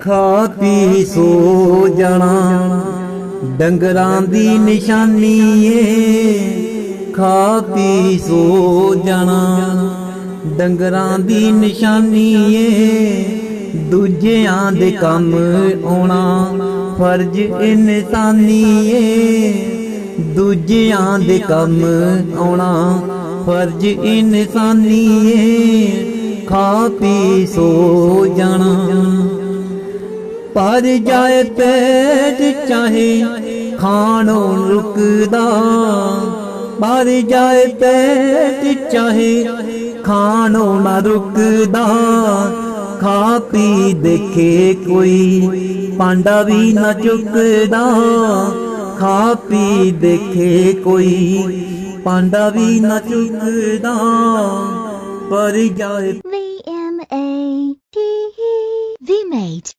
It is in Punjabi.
ਖਾ ਪੀ ਸੋ ਜਾਣਾ, ਡੰਗਰਾਂ ਦੀ ਨਿਸ਼ਾਨੀ ਏ। ਖਾ ਪੀ ਸੋ ਜਾਣਾ, ਡੰਗਰਾਂ ਦੀ ਨਿਸ਼ਾਨੀ ਏ। ਦੂਜਿਆਂ ਦੇ ਕੰਮ ਆਉਣਾ ਫਰਜ਼ ਇਨਸਾਨੀ ਏ। ਦੂਜਿਆਂ ਦੇ ਕੰਮ ਆਉਣਾ ਫਰਜ਼ ਇਨਸਾਨੀ ਏ। ਖਾ ਪੀ ਸੋ ਪਰ ਜਾਏ ਪੇਟ ਚਾਹੇ ਖਾਣੋਂ ਰੁਕਦਾ। ਪਰ ਜਾਏ ਪੇਟ ਚਾਹੇ ਖਾਣੋਂ ਨਾ ਰੁਕਦਾ। ਖਾ ਪੀ ਦੇਖੇ ਕੋਈ ਪਾਂਡਾ ਵੀ ਨਾ ਚੁੱਕਦਾ। ਖਾ ਪੀ ਦੇਖੇ ਕੋਈ ਪਾਂਡਾ ਵੀ ਨਾ ਚੁੱਕਦਾ। ਪਰ ਜਾਏ V M A T E V mate